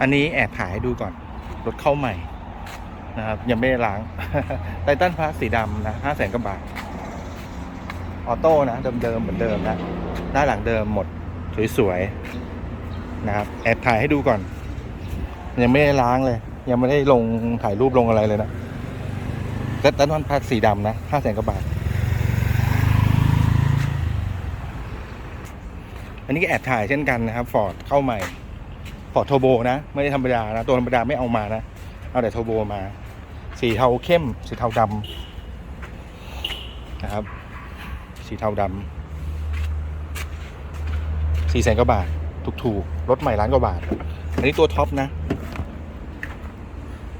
อันนี้แอบถ่ายให้ดูก่อน รถเข้าใหม่นะครับ ยังไม่ได้ล้างไททันพาร์สีดำนะห้าแสนกว่าบาท ออโต้นะ เดิมๆเหมือนเดิมนะหน้าหลังเดิมหมด สวยๆนะครับ แอบถ่ายให้ดูก่อน ยังไม่ได้ล้างเลย ยังไม่ได้ลงถ่ายรูปลงอะไรเลยนะไททันพาร์สีดำนะห้าแสนกว่าบาท อันนี้ก็แอบถ่ายเช่นกันนะครับฟอร์ดเข้าใหม่ อร์ดโทโบนะ ไม่ได้ธรรมดานะ ตัวธรรมดาไม่เอามานะ เอาแต่โทโบมา สีเทาเข้ม สีเทาดำนะครับ สีเทาดำสี่แสนกว่าบาท ถูกๆรถใหม่ล้านกว่าบาท อันนี้ตัวท็อปนะ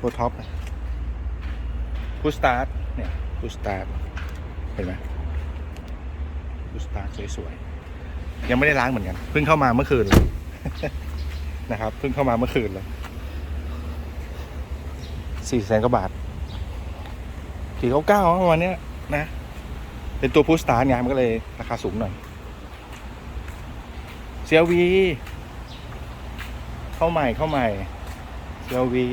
ตัวท็อปพุสตาร์ทเนี่ยพุสตาร์ทเห็นไหมพุสตาร์ทสวยๆยังไม่ได้ล้างเหมือนกัน เพิ่งเข้ามาเมื่อคืนเลย นะครับเพิ่งเข้ามาเมื่อคืนเลยสี่แสนกว่าบาทสี่เก้าเก้าประมาณนี้นะ เป็นตัวพุสตาร์ไงมันก็เลยราคาสูงหน่อยเซียวีเข้าใหม่เข้าใหม่เซียวี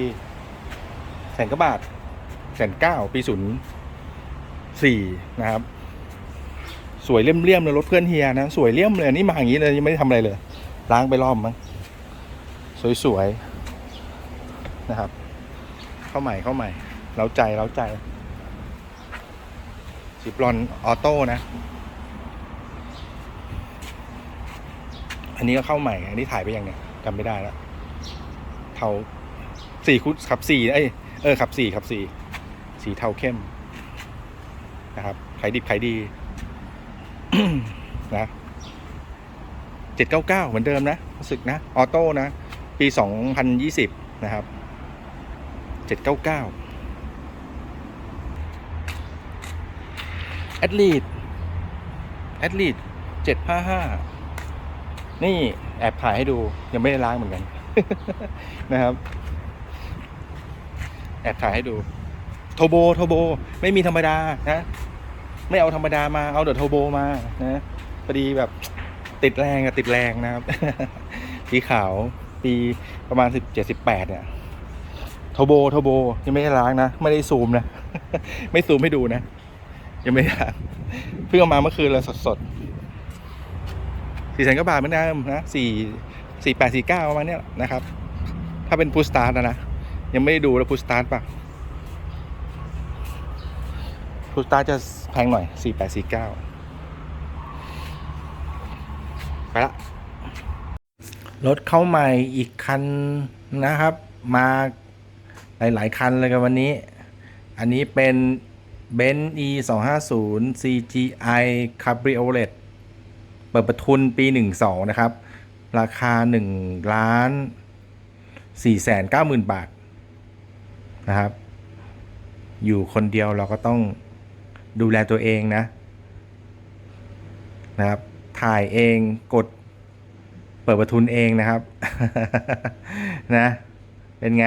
แสนกว่าบาทแสนเก้าปีศูนย์สี่นะครับ สวยเลี่ยมๆเลยรถเพื่อนเฮียนะ สวยเลี่ยมเลยนนี่มาอย่างนี้เลยยังไม่ได้ทำอะไรเลย ล้างไปรอบมั้ง สวยๆนะครับ เข้าใหม่เข้าใหม่เล้าใจเล้าใจสีบรอนออโต้นะ อันนี้ก็เข้าใหม่ อันนี้ถ่ายไปยังเนี่ยจำไม่ได้แล้วเทาสี่คุดขับสี่เอ้ยเออขับสี่ขับสี่สีเทาเข้มนะครับขายดิบขายดีนะเจ็ดเก้าเก้าเหมือนเดิมนะรู้สึกนะ ออโต้นะ ปีสองพันยี่สิบนะครับเจ็ดเก้าเก้าแอดลีดแอดลีดเจ็ดห้าห้านี่แอบถ่ายให้ดูยังไม่ได้ล้างเหมือนกัน นะครับ แอบถ่ายให้ดูโทโบโทโบ ไม่มีธรรมดานะ ไม่เอาธรรมดามาเอาเดอะโทโบมานะพอดีแบบติดแรงอะติดแรงนะครับสีขาว ปีประมาณสิบเจ็ดสิบแปดเนี่ยทโบทโบยังไม่ได้ล้างนะ ไม่ได้ซูมนะ ไม่ซูมให้ดูนะ ยังไม่ล้างเพิ่งเอามาเมื่อคืนเลยสดๆสี่แสนกว่าบาทเหมือนเดิมนะสี่สี่แปดสี่เก้าประมาณเนี้ยนะครับ ถ้าเป็นพูสตาร์นะนะ ยังไม่ได้ดูแล้วพูสตาร์ปะพูสตาร์จะแพงหน่อยสี่แปดสี่เก้าไปละ รถเข้าใหม่อีกคันนะครับ มาหลาย ๆ คันเลยกันวันนี้ อันนี้เป็น b e n z e 2 5 0 CGI Cabriolet เปิดประทุนปี 12 นะครับ ราคา1ล้าน4แสน9หมื่นบาท นะครับ อยู่คนเดียวเราก็ต้องดูแลตัวเองนะ นะครับ ถ่ายเองกด เปิดประทุนเองนะครับ นะ เป็นไง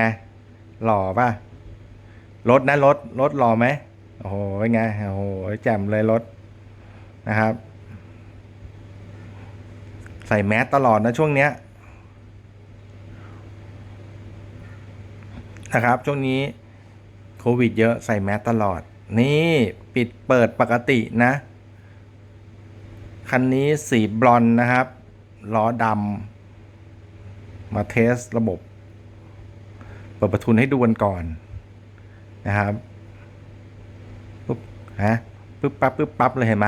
หล่อป่ะ รถนะรถ รถหล่อไหม โอ้โห เป็นไง โอ้โหแจ่มเลยรถนะครับ ใส่แมสตลอดนะช่วงเนี้ย นะครับ ช่วงนี้โควิดเยอะใส่แมสตลอด นี่ปิดเปิดปกตินะ คันนี้สีบลอนนะครับ ล้อดำมาเทสระบบ เปิดประทุนให้ดูกันก่อนนะครับปุ๊บฮะปุ๊บปั๊บปุ๊บปั๊บเลยเห็นไหม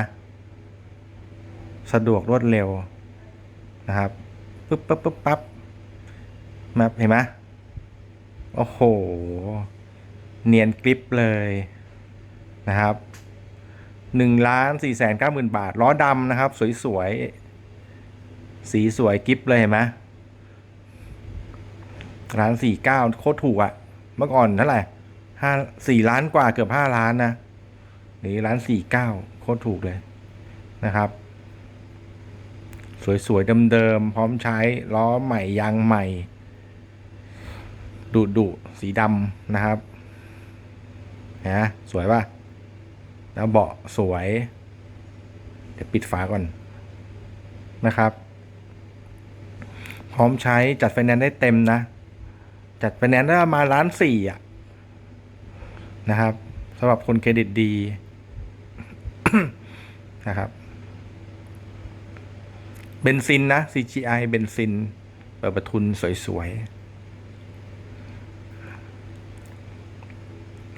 สะดวกรวดเร็วนะครับปุ๊บปั๊บปุ๊บปั๊บมาเห็นไหมโอ้โห เนียนกริปเลยนะครับหนึ่งล้านสี่แสนเก้าหมื่นบาท ล้อดำนะครับ สวย ๆ สีสวยกริปเลยเห็นไหมล้านสี่เก้าโคตรถูกอะเมื่อก่อนเท่าไหร่ห้าสี่ล้านกว่าเกือบห้าล้านนะนี่ล้านสี่เก้าโคตรถูกเลยนะครับ สวยๆเดิมๆพร้อมใช้ล้อใหม่ยางใหม่ ดุดุสีดำนะครับนะสวยป่ะแล้วเบาะสวย เดี๋ยวปิดฝาก่อนนะครับ พร้อมใช้จัดไฟแนนซ์ได้เต็มนะ จัดไฟแนนซ์ได้มาล้านสี่อะนะครับสำหรับคนเครดิตดีนะครับเบนซินนะ CGI เบนซินเปิดประทุนสวยๆ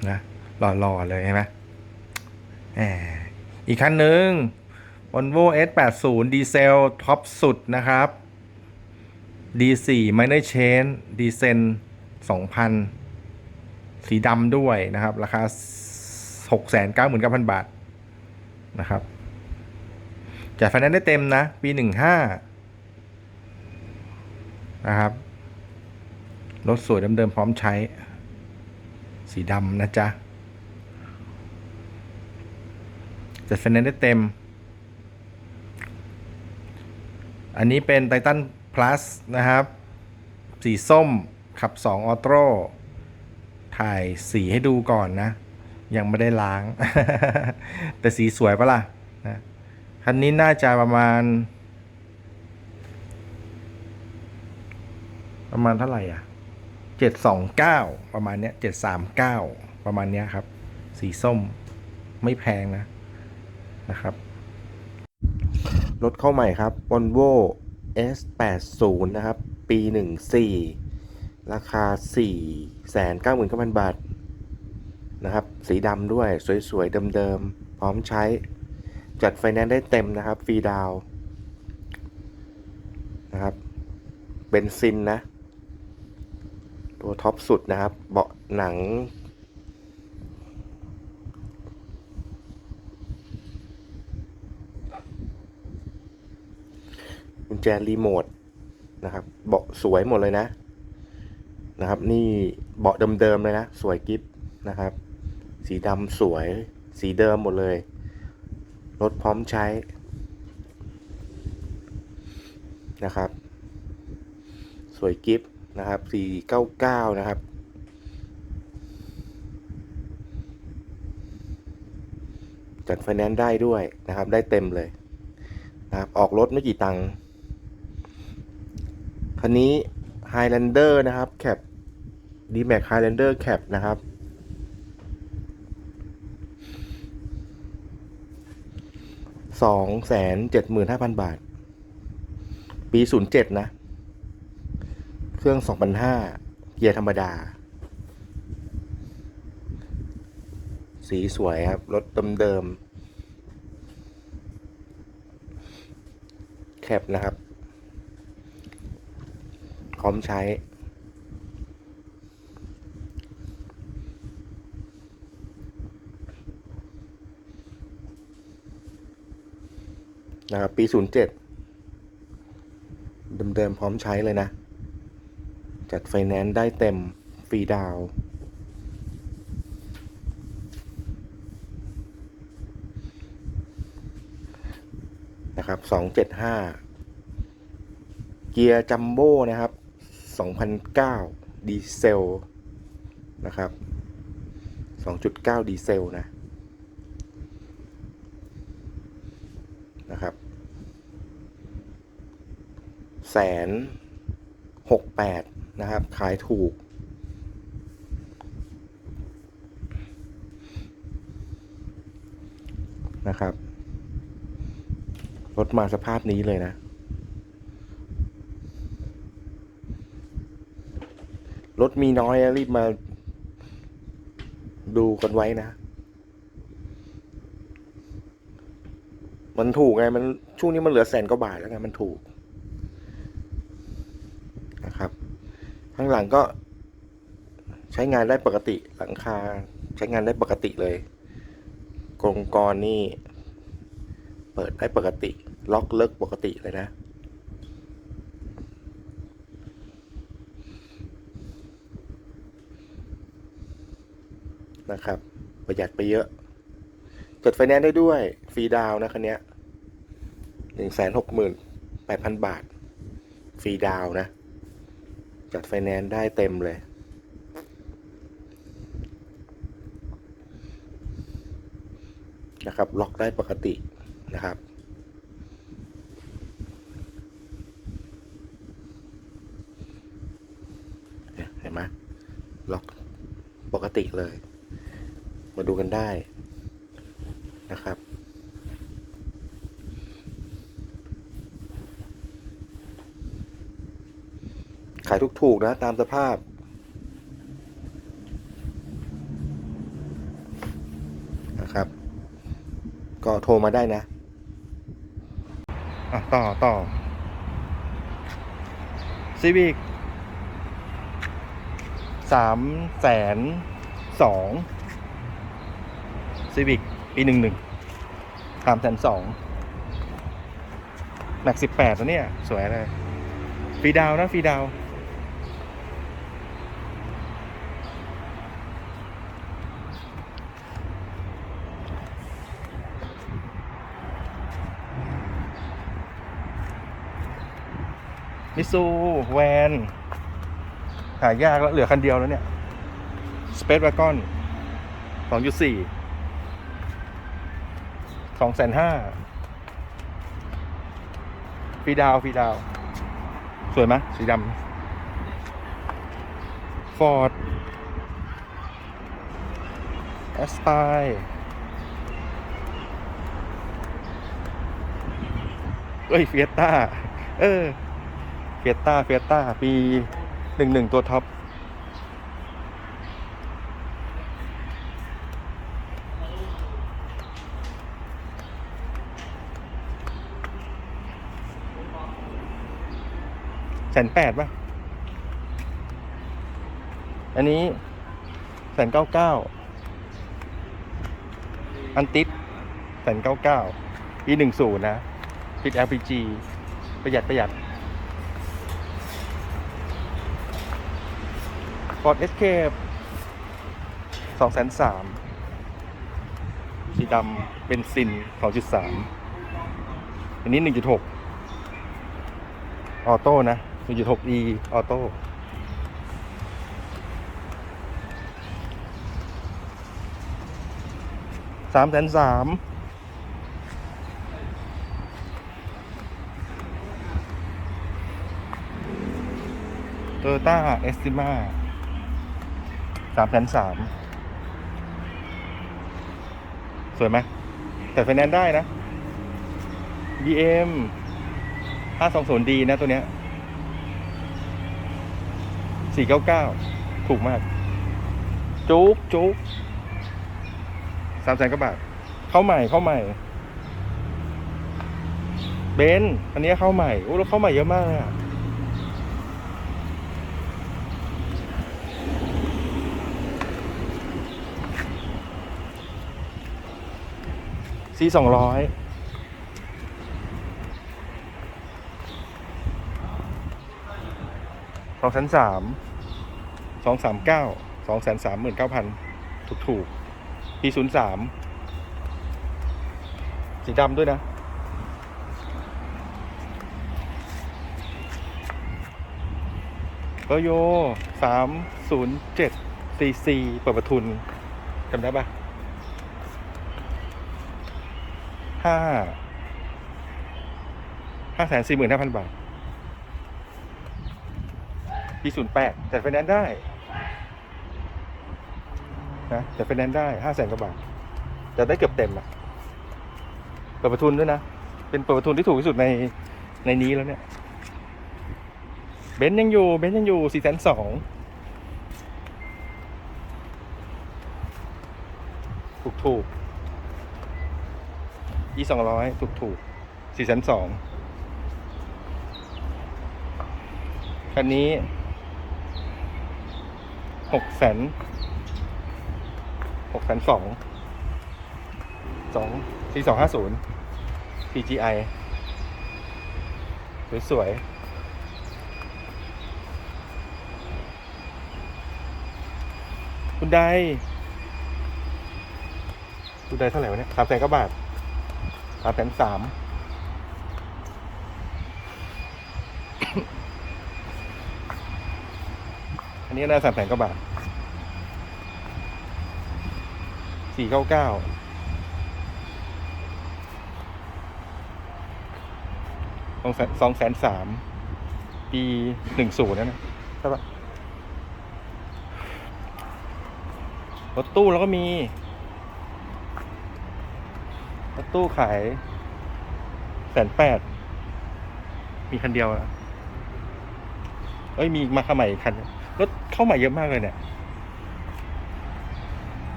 นะหล่อๆเลยใช่ไหมแหมอีกคันหนึ่ง Volvo S80 ดีเซลท็อปสุดนะครับ D4 Minor Change ดีเซน2,000 สีดำด้วยนะครับ ราคา 699,000 บาท นะครับจ่ายไฟแนนซ์ได้เต็มนะ ปี 15 นะครับ รถสวยเดิมๆพร้อมใช้ สีดำนะจ๊ะจัดไฟแนนซ์ได้เต็ม อันนี้เป็นไททัน plus นะครับ สีส้มขับ 2 ออโต้ถ่ายสีให้ดูก่อนนะ ยังไม่ได้ล้าง แต่สีสวยปะล่ะนะคันนี้น่าจะประมาณ ประมาณเท่าไหร่อะเจ็ดสองเก้าประมาณเนี้ยเจ็ดสามเก้าประมาณเนี้ยครับ สีส้มไม่แพงนะนะครับ รถเข้าใหม่ครับ Volvo S80 นะครับ ปี 14 ราคา 499,000 บาท นะครับ สีดำด้วย สวย ๆ เดิม ๆ พร้อมใช้ จัดไฟแนนซ์ได้เต็มนะครับ ฟรีดาวน์นะครับเบนซินนะ ตัวท็อปสุดนะครับ เบาะหนัง กุญแจรีโมทนะครับเบาะสวยหมดเลยนะนะครับ นี่เบาะเดิมๆเลยนะ สวยกิฟนะครับ สีดำสวยสีเดิมหมดเลย รถพร้อมใช้นะครับ สวยกิฟนะครับ499 นะครับ จัดไฟแนนซ์ได้ด้วยนะครับ ได้เต็มเลยนะครับ ออกรถไม่กี่ตังค์ คันนี้ Highlander นะครับแคป d m a x Highlander แคปนะครับ สองแสนเจ็ดหมื่นห้าพันบาท ปีศูนย์เจ็ดนะ เครื่องสองพันห้าเกียร์ธรรมดา สีสวยครับ รถเดิมๆแคปนะครับ ร้อมใช้ นะครับ ปี 07 เดิมๆพร้อมใช้เลยนะ จัดไฟแนนซ์ได้เต็ม ฟรีดาวน์นะครับ 275 เกียร์จัมโบ้นะครับ 2009 ดีเซล นะครับ 2.9 ดีเซล นะ นะครับแสนหกแปดนะครับ ขายถูก นะครับ รถมาสภาพนี้เลยนะ รถมีน้อยนะรีบมาดูกันไว้นะ มันถูกไง มันช่วงนี้มันเหลือแสนกว่าบาทแล้วไง มันถูกนะครับ ข้างหลังก็ใช้งานได้ปกติ หลังคาใช้งานได้ปกติเลย กรงกรนี่ เปิดได้ปกติ ล็อกเลิกปกติเลยนะ นะครับ ประหยัดไปเยอะ จดไฟแนนซ์ได้ด้วย ฟรีดาวน์นะคันนี้หนึ่งแสนหกหมื่นแปดพันบาท ฟรีดาวน์นะ จัดไฟแนนซ์ได้เต็มเลย นะครับ ล็อกได้ปกตินะครับเห็นไหมล็อกปกติเลย มาดูกันได้นะครับ ขายถูกๆนะ ตามสภาพ นะครับ ก็โทรมาได้นะอะต่อต่อซีวิกสามแสนสอง ซีวิกปีหนึ่งหนึ่งสามแสนสองแม็กสิบแปดแล้วเนี่ย สวยเลยฟีดาวนะฟีดาวมิซูแวนหายากแล้วเหลือคันเดียวแล้วเนี่ย Space Wagon สองจุดสี่ องแสนห้าฟรีดาวน์ฟรีดาวน์สวยไหมสีดำฟอร์ดแอสไตเอ้ยเฟียต้าเออเฟียต้าเฟียต้าปีหนึ่งหนึ่งตัวท็อป นแปดป่ะ อันนี้แสนเก้าเก้าอันติดแสนเก้าเก้าปีหนึ่งศูนย์นะปิด LPG ประหยัดประหยัด Ford Escape สองแสนสามสีดำเป็นซินสองจุดสามอันนี้หนึ่งจุดหกออโต้นะ 1.6e ออโต้สามแสนสามโตโยต้าเอสติมาสามแสนสามสวยไหมแต่ไฟแนนซ์ได้นะ BM 520D นะตัวเนี้ย สี่เก้าเก้าถูกมาก จุกจุกสามแสนกว่าบาท เข้าใหม่เข้าใหม่ เบนซ์อันนี้เข้าใหม่โอ้แล้วเข้าใหม่เยอะมากเลยอะซีสองร้อย สองแสนสามสองสามเก้าสองแสนสามหมื่นเก้าพันถูกถูกปีศูนย์สามสีดำด้วยนะเปอโยสามศูนย์เจ็ดซีซีเปิดประทุนจำได้ปะห้าห้าแสนสี่หมื่นห้าพันบาท ปีศูนย์แปดแต่ไฟแนนซ์ได้นะแต่ไฟแนนซ์ได้ห้าแสนกว่าบาทจะได้เกือบเต็มอะเปิดประทุนด้วยนะ เป็นเปิดประทุนที่ถูกที่สุดในในนี้แล้วเนี่ยเบนซ์ยังอยู่เบนซ์ยังอยู่สี่แสนสองถูกถูกอีสองร้อยถูกถูกสี่แสนสองคันนี้ หกแสนหกแสนสองสองสี่สองห้าศูนย์ PGI สวยๆคุณไดคุณไดเท่าไหร่วะเนี่ยสามแสนกว่าบาทสามแสนสาม อันนี้น่าสามแสนกว่าบาทสี่เก้าเก้าสองแสนสองแสนสามปีหนึ่งศูนย์นะนะใช่ปะรถตู้แล้วก็มี รถตู้ขายแสนแปด มีคันเดียวนะเอ้ย มีมาเข้าใหม่อีกคัน รถเข้าม่เยอะมากเลยเนี่ย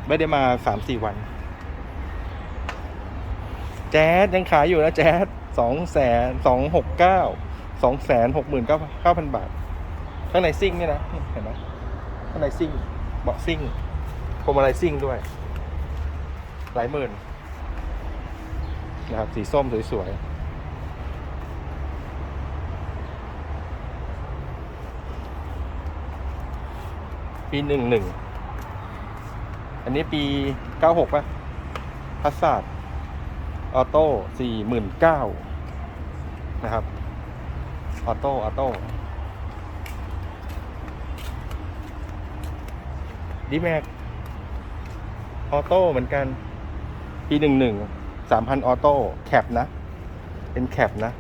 ไม่ได้มาสามสี่วัน แจ๊สยังขายอยู่นะแจ๊สสองแสนสองหกเก้าสองแสนหกหมื่นเก้าเก้าพันบาท ข้างในซิ่งเนี่ยนะ เห็นไหมข้างในซิ่งเบาะซิ่งพวงมาลัยซิ่งด้วย หลายหมื่นนะครับ สีส้มสวยๆ ปีหนึ่งหนึ่งอันนี้ปีเก้าหกป่ะพัสซาดออโต้สี่หมื่นเก้านะครับ ออโต้ ออโต้ ดีแม็ก ออโต้เหมือนกัน ปีหนึ่งหนึ่งสามพันออโต้ แคปนะ เป็นแคปนะ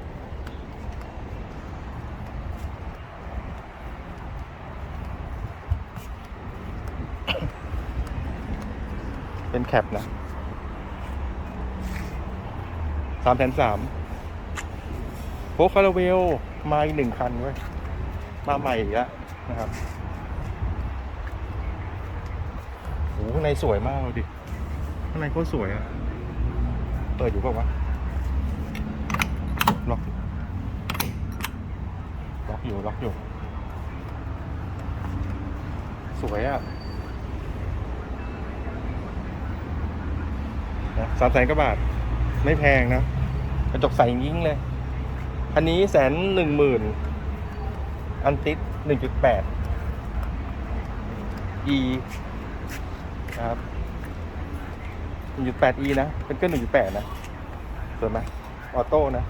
เป็นแคปนะสามแสนสามโฟคาราเวลมาอีกหนึ่งคันเว้ยมาใหม่อีกแล้วนะครับโอ้โหข้างในสวยมากเลยดิข้างในโคตรสวยอะเปิดอยู่เปล่าวะล็อกล็อกอยู่ล็อกอยู่ สวยอะ นะสามแสนกว่าบาท ไม่แพงนะ กระจกใสยิ่งเลย อันนี้แสนหนึ่งหมื่นอันติดหนึ่งจุดแปด e นะครับ1.8 e นะ เป็นเครื่อง1.8นะสวยไหมออโต้นะ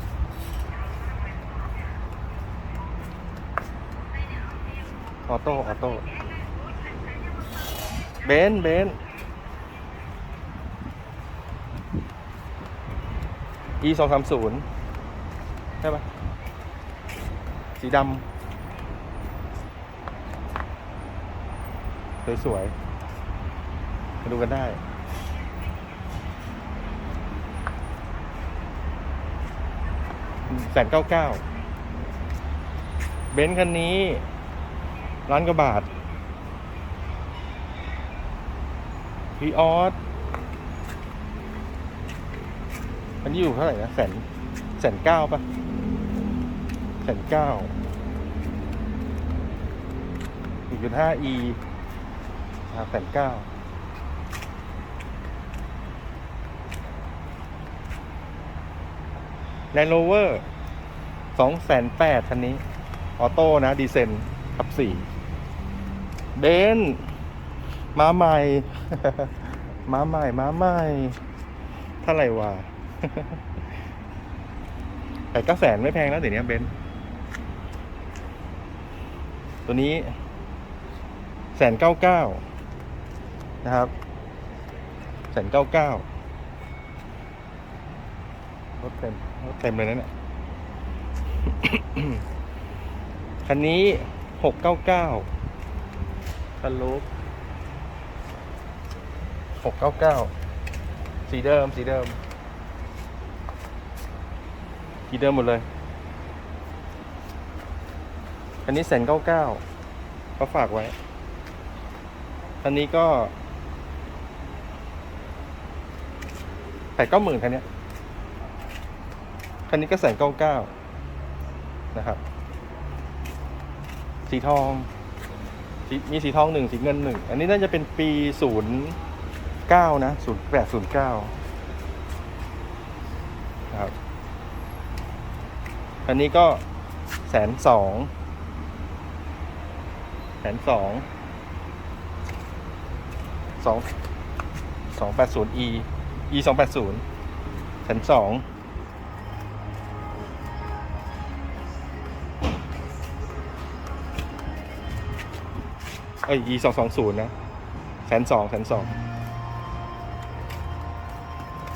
ออโต้ออโต้เบนเบน ซ์ e 2 3 0ใช่ปะสีดำสวยๆมาดูกันได้แสนเก้าเก้าเบนซ์คันนี้ล้านกว่าบาทวีออส อันนี้อยู่เท่าไหร่นะแสนแสนเก้าป่ะแสนเก้าหนึ่งจุดห้า e แสนเก้าแลนด์โรเวอร์สองแสนแปดคันนี้ ออโต้นะ ดีเซนขับสี่เบนมาใหม่มาใหม่มาใหม่เท่าไหร่วะ แต่ก็แสนไม่แพงแล้วเดี๋ยวนี้เบนตัวนี้แสนเก้าเก้านะครับแสนเก้าเก้ารถเต็มรถเต็มเลยนะเนี่ยคันนี้หกเก้าเก้าคันลูกหกเก้าเก้าสีเดิม สีเดิม สีเดิมหมดเลย อันนี้แสนเก้าเก้าเขาฝากไว้ อันนี้ก็แปดเก้าหมื่นคันเนี้ยคันนี้ก็แสนเก้าเก้านะครับ สีทอง มีสีทองหนึ่งสีเงินหนึ่ง อันนี้น่าจะเป็นปีศูนย์เก้านะศูนย์แปดศูนย์เก้าครับ อันนี้ก็แสนสองแสนสองสองสองแปดศูนย์ e e สองแปดศูนย์แสนสองเอ้ย e สองสองศูนย์นะแสนสองแสนสอง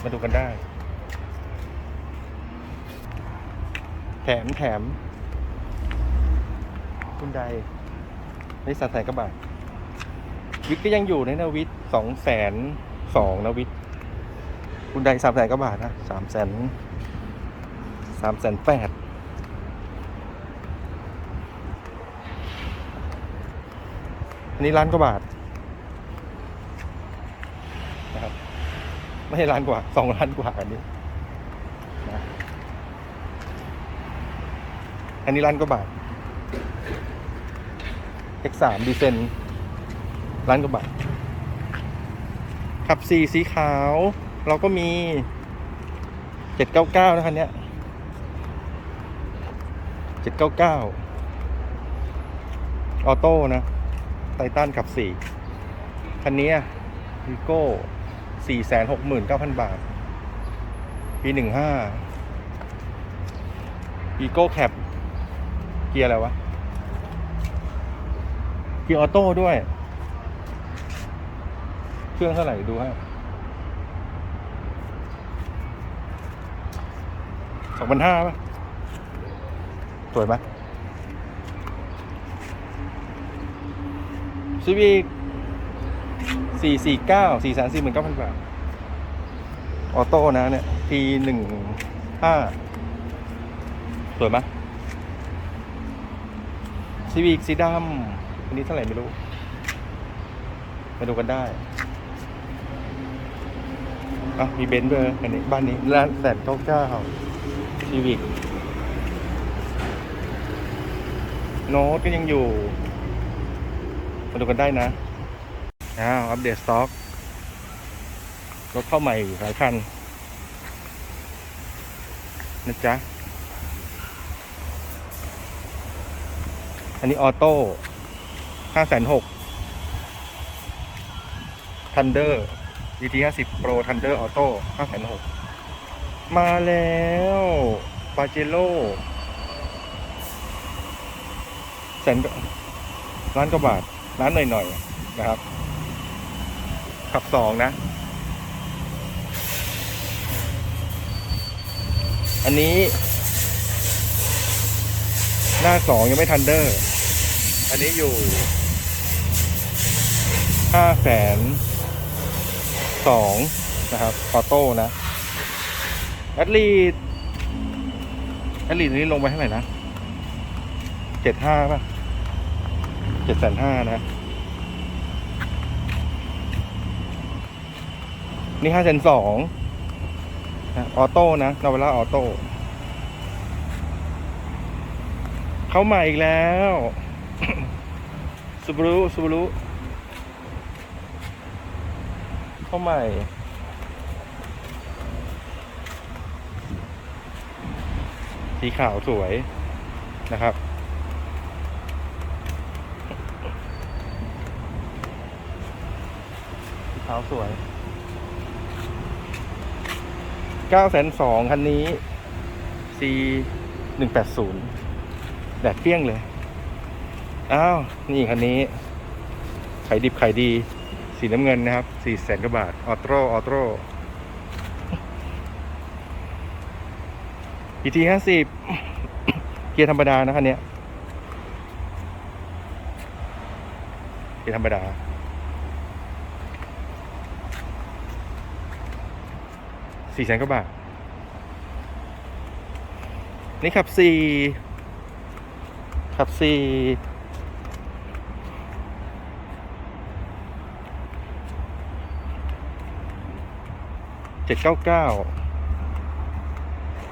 มาดูกันได้ แถมแถมคุณใดนี่สันแสนกระบาท วิทย์ก็ยังอยู่ในนะวิทย์สองแสนสองนะวิทย์คุณใดสามแสนกว่าบาทนะสามแสนสามแสนแปดอันนี้ล้านกว่าบาทนะครับไม่ใช่ล้านกว่าสองล้านกว่าอันนี้นะอั นนี้ล้านกว่าบาท X3 ดีเซนล้านกว่าบาท ขับสี่สีขาว เราก็มี799นะคันนี้ย799ออโต้นะ ไททันขับสี่คันนี้วีโก้สี่แสนหกหมื่นเก้าพันบาท ปีหนึ่งห้าวีโก้แคป เกียร์อะไรวะ เกียร์ออโต้ด้วย เครื่องเท่าไหร่ดูฮะสองพันห้าป่ะ สวยไหมซีวีสี่สี่เก้าสี่แสนสี่หมื่นเก้าพันบาท ออโต้นะเนี่ยทีหนึ่งห้าสวยไหม ซีวีกสีดำอันนี้เท่าไหร่ไม่รู้มาดูกันได้อะมีเบนซ์ด้วยอันนี้บ้านนี้ร้านแสนเก้าเก้าซีวิกโน้ตก็ยังอยู่ มาดูกันได้นะอ้าวอัปเดตสต็อกรถเข้าใหม่หลายคันนะจ๊ะ อันนี้ออโต้ห้าแสนหก Thunder GT 50 Pro Thunder Auto 5,600มาแล้วปาเจโร่แสนล้านกว่าบาทล้านหน่อยๆ นะครับ ขับสองนะ อันนี้ หน้าสองยังไม่ทันเดอร์ อันนี้อยู่ห้าแสนสองนะครับ ออโต้นะแอดลีดแอดลีดนี้ลงไปเท่าไหร่นะเจ็ดห้าป่ะเจ็ดแสนห้านะ นี่ห้าแสนสองออโต้นะนาเวล่าออโต้เข้ามาอีกแล้ว ซูบารุซูบารุเข้าใหม่สีขาวสวยนะครับ สีขาวสวยเก้าแสนสองคันนี้ C หนึ่งแปดศูนย์แดดเปรี้ยงเลย อ้าว นี่คันนี้ไขายดิบไขายดี สีน้ำเงินนะครับสี่แสนกว่าบาท ออโต้ออโต้ ET ห้าสิบเกียร์ธรรมดานะคันนี้เกียร์ธรรมดาสี่แสนกว่าบาท นี่ขับสี่ขับสี่ จ็ดเก้าเก้า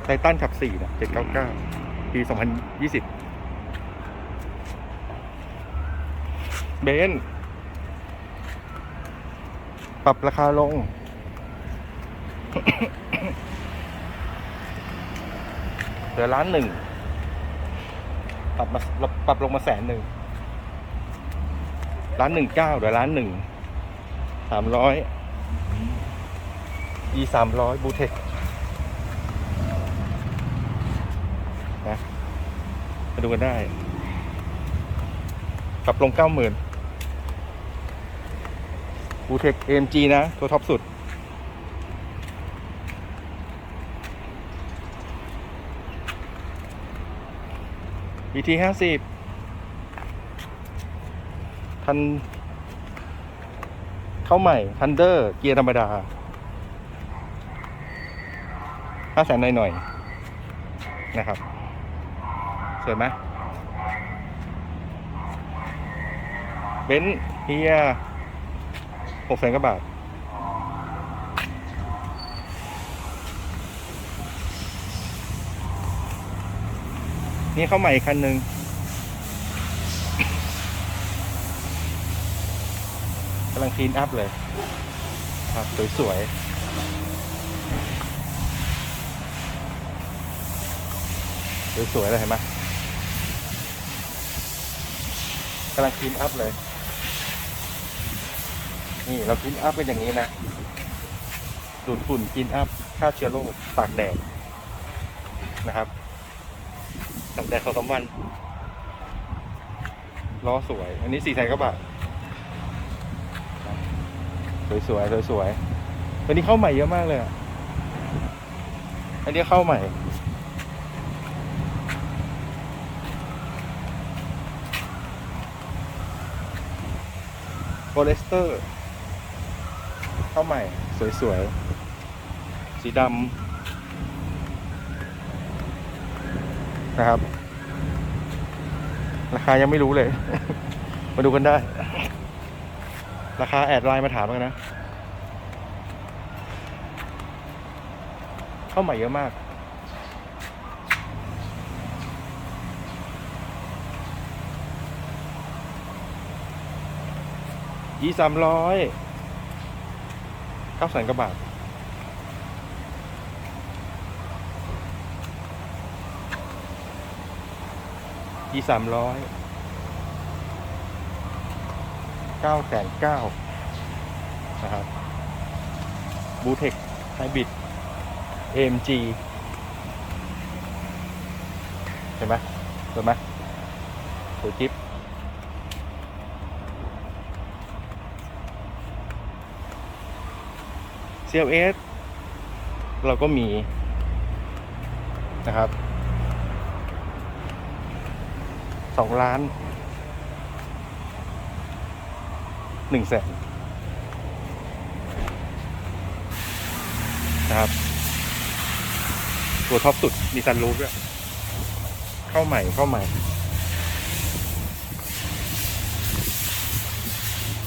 ไททันขับสี่นะเจ็ดเก้าเก้าปีสองพันยี่สิบเบนซ์ปรับราคาลง เหลือล้านหนึ่งปรับมาปรับลงมาแสนหนึ่งล้านหนึ่งเก้าเหลือล้านหนึ่งสามร้อย e สามร้อยบูเทคนะมาดูกันได้ปรับลงเก้าหมื่นบูเทค AMG นะ ตัวท็อปสุด BT ห้าสิบทันเข้าใหม่ Thunder เกียร์ธรรมดา ห้าแสนหน่อยๆนะครับ สวยไหมเบนซ์เฮียหกแสนกว่าบาทนี่เข้าใหม่คันหนึ่งกำลังคลีนอัพเลย ครับ สวยๆ สวยๆเลยเห็นไหมกำลังคลีนอัพเลย นี่เราคลีนอัพเป็นอย่างนี้นะดูดฝุ่นคลีนอัพฆ่าเชื้อโรคตากแดดนะครับตากแดดสองสามวันล้อสวย อันนี้สี่แสนกว่าบาทสวยสวยสวยสวยๆตัวนี้เข้าใหม่เยอะมากเลยอันนี้เข้าใหม่ เลสเตอร์เข้าใหม่ สวยๆ สีดำนะครับ ราคายังไม่รู้เลย มาดูกันได้ ราคาแอดไลน์มาถามกันนะ เข้าใหม่เยอะมาก ยี่สามร้อยเก้าแสนกว่าบาทยี่สามร้อยเก้าแสนเก้านะครับบูเทคไฮบริด AMG เห็นไหมเห็นไหมสวยจิ๊บ CLS เราก็มีนะครับสองล้านหนึ่งแสนนะครับ ตัวท็อปสุดมีซันรูฟด้วยเข้าใหม่เข้าใหม่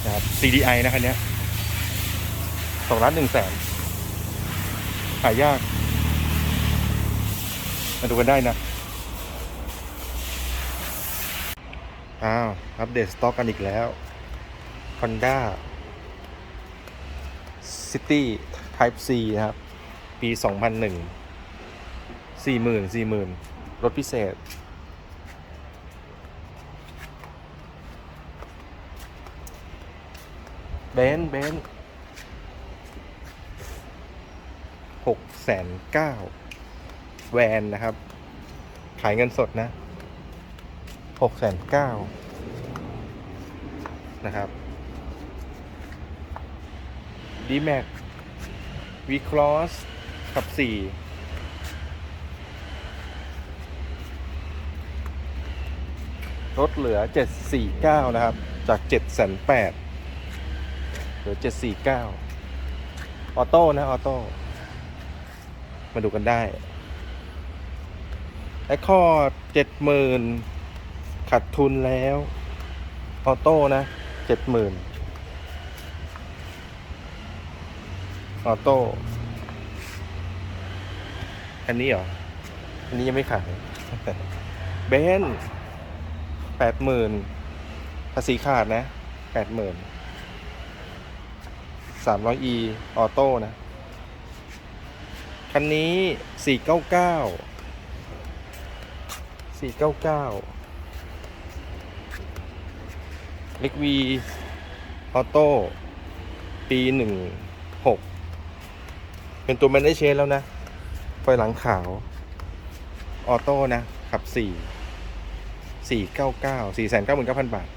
นะครับ CDI นะคันนี้ สองล้านหนึ่งแสนขายยาก มาดูกันได้นะ อ้าว อัปเดตสต็อกกันอีกแล้ว Honda City Type C นะครับ ปี 2001 40,000 40,000 รถพิเศษ เบนเบน ซ์หกแสนเก้าแวนนะครับ ขายเงินสดนะหกแสนเก้านะครับ d m a x v Cross กับสี่ลดเหลือ 749 นะครับ จาก 7 8 0 0เหลือ 749 ออโต้นะ ออโต้ มาดูกันได้ไอคอร์ดเจ็ดหมื่นขาดทุนแล้ว ออโต้นะเจ็ดหมื่นออโต้ อันนี้เหรอ อันนี้ยังไม่ขาย เบนแปดหมื่นภาษีขาดนะแปดหมื่นสามร้อยอีออโต้นะ คันนี้สี่เก้าเก้าสี่เก้าเก้าเล็กวีออโต้ ปีหนึ่งหกเป็นตัวแมนได้เชนแล้วนะ ไฟหลังขาว ออโต้นะ ขับสี่สี่เก้าเก้าสี่แสนเก้าหมื่นเก้าพันบาท